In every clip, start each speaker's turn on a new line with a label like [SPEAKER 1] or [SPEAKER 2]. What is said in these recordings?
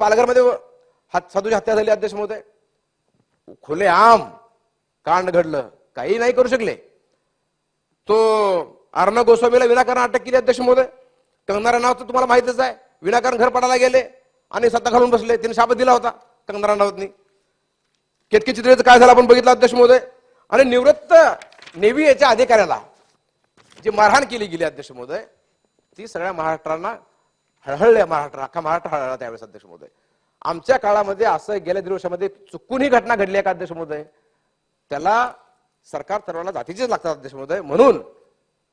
[SPEAKER 1] पालघरमध्ये साधूची हत्या झाली अध्यक्ष महोदय. खुले आम कांड घडलं. काही नाही करू शकले. तो अर्णव गोस्वामीला विनाकारण अटक केली अध्यक्ष महोदय. कंगना राणावत तुम्हाला माहितच आहे. विनाकारण घर पडायला गेले आणि सत्ता घालून बसले. तिने शाबत दिला होता कंगना राणावतनी केतकी चित्रेचं काय झालं आपण बघितलं अध्यक्ष महोदय? आणि निवृत्त नेव्ही याच्या अधिकाऱ्याला जी मारहाण केली गेली अध्यक्ष महोदय ती सगळ्या महाराष्ट्रांना हळहळले महाराष्ट्र अख्खा महाराष्ट्र हळहळला त्यावेळेस अध्यक्ष महोदय. आमच्या काळामध्ये असं गेल्या दीड वर्षामध्ये चुकून ही घटना घडली आहे का अध्यक्ष महोदय? त्याला सरकार सर्वांना जातीचेच लागतात अध्यक्ष महोदय. म्हणून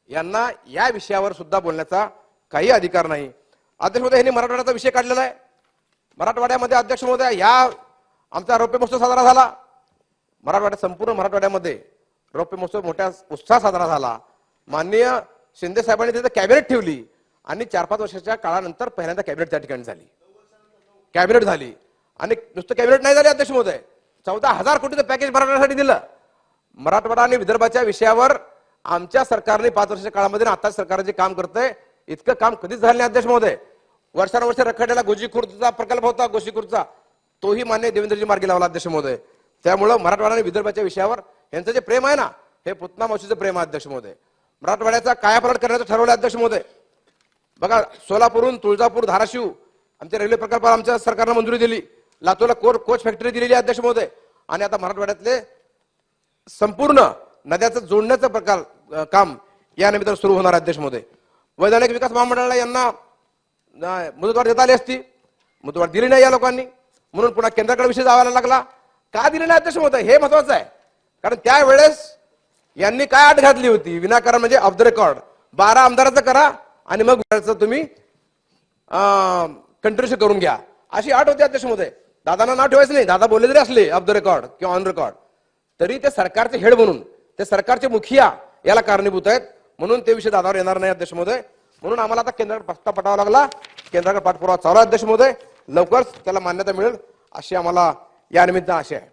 [SPEAKER 1] यांना या विषयावर सुद्धा बोलण्याचा काही अधिकार नाही. अध्यक्ष महोदय यांनी मराठवाड्याचा विषय काढलेला आहे. मराठवाड्यामध्ये अध्यक्ष महोदय या आमचा रौप्य महोत्सव साजरा झाला. मराठवाड्यात संपूर्ण मराठवाड्यामध्ये रौप्य महोत्सव मोठ्या उत्साह साजरा झाला. माननीय शिंदे साहेबांनी तिथे कॅबिनेट ठेवली. आणि चार पाच वर्षाच्या काळानंतर पहिल्यांदा कॅबिनेट त्या ठिकाणी झाली. कॅबिनेट झाली. आणि नुसतं कॅबिनेट नाही झाले अध्यक्ष महोदय चौदा हजार कोटीचं पॅकेज मराठवाड्यासाठी दिलं. मराठवाडा आणि विदर्भाच्या विषयावर आमच्या सरकारने पाच वर्षाच्या काळामध्ये आता सरकार जे काम करतंय इतकं काम कधीच झालं नाही अध्यक्ष महोदय वर्षानुवर्ष रखडलेला गोजीखुर्दचा प्रकल्प होता गोशीखुर्दचा तोही मान्य देवेंद्रजी मार्गी लावला अध्यक्ष महोदय त्यामुळं मराठवाडा आणि विदर्भाच्या विषयावर यांचं जे प्रेम आहे ना हे पुतना मावशीचं प्रेम आहे अध्यक्ष महोदय मराठवाड्याचा कायापालट करण्याचं ठरवलं अध्यक्ष महोदय बघा सोलापूरहून तुळजापूर धाराशिव आमच्या रेल्वे प्रकल्पाला आमच्या सरकारनं मंजुरी दिली. लातूरला कोर कोच फॅक्टरी दिलेली आहे अध्यक्ष महोदय. आणि आता मराठवाड्यातले संपूर्ण नद्याचं जोडण्याचं प्रकार काम या निमित्तानं सुरू होणार अध्यक्ष महोदय. वैधानिक विकास महामंडळाला यांना मुदतवाढ देता आली असती. मुदतवाढ दिली नाही या लोकांनी. म्हणून पुन्हा केंद्राकडे विषय जावायला लागला. का दिली नाही अध्यक्ष महोदय? हे महत्वाचं आहे. कारण त्यावेळेस यांनी काय अट घातली होती? विनाकारण म्हणजे ऑफ द रेकॉर्ड. बारा आमदाराचं करा. आणि मग तुम्ही कंट्रीब्युशन करून घ्या. अशी आठ होती अध्यक्षमध्ये. दादांना नाव ठेवायचं नाही. दादा बोलले जरी असले ऑफ द रेकॉर्ड किंवा ऑन रेकॉर्ड तरी ते सरकारचे हेड म्हणून ते सरकारचे मुखिया याला कारणीभूत आहेत. म्हणून ते विषय दादावर येणार नाही अध्यक्ष महोदय म्हणून आम्हाला आता केंद्राकडे पत्ता पटावा लागला. केंद्राकडे पाठपुरावा चालू आहे अध्यक्ष महोदय लवकरच त्याला मान्यता मिळेल. अशी आम्हाला या निमित्त आशा आहे.